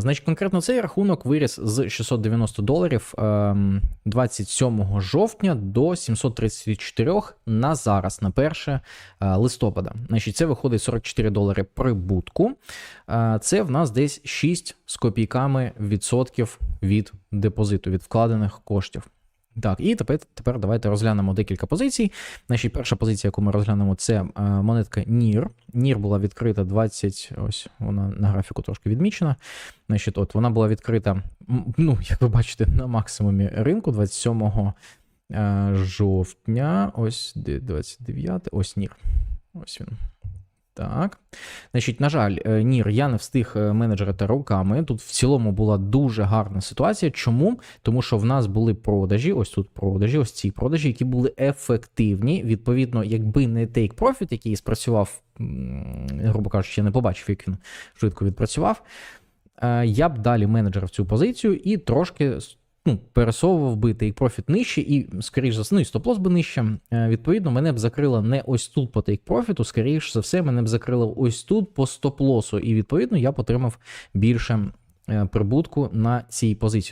Значить, конкретно цей рахунок виріс з 690 доларів ем, 27 жовтня до 734 на зараз, на 1 е, листопада. Значить, це виходить 44 долари прибутку. Е, Це в нас десь 6 з копійками відсотків від депозиту, від вкладених коштів. Так, і тепер, тепер давайте розглянемо декілька позицій. Значить, перша позиція, яку ми розглянемо, це е, монетка NIR. NIR була відкрита 20, ось вона на графіку трошки відмічена. Значить, от вона була відкрита, ну, як ви бачите, на максимумі ринку 27 е, жовтня. Ось де 29, ось NIR. Ось він. Так. Значить, на жаль, е, Нір, я не встиг е, менеджерити руками. Тут в цілому була дуже гарна ситуація. Чому? Тому що в нас були продажі, ось тут продажі, ось ці продажі, які були ефективні. Відповідно, якби не Take Profit, який спрацював, грубо кажучи, я не побачив, як він швидко відпрацював. е, Я б далі менеджерив цю позицію і трошки ну, пересовував би take profit нижче, і, скоріш за все, ну і стоп-лосс би нижче. Е, Відповідно, мене б закрила не ось тут по take profit, скоріш за все, мене б закрила ось тут по стоп-лосу, і відповідно я б отримав більше е, прибутку на цій позиції.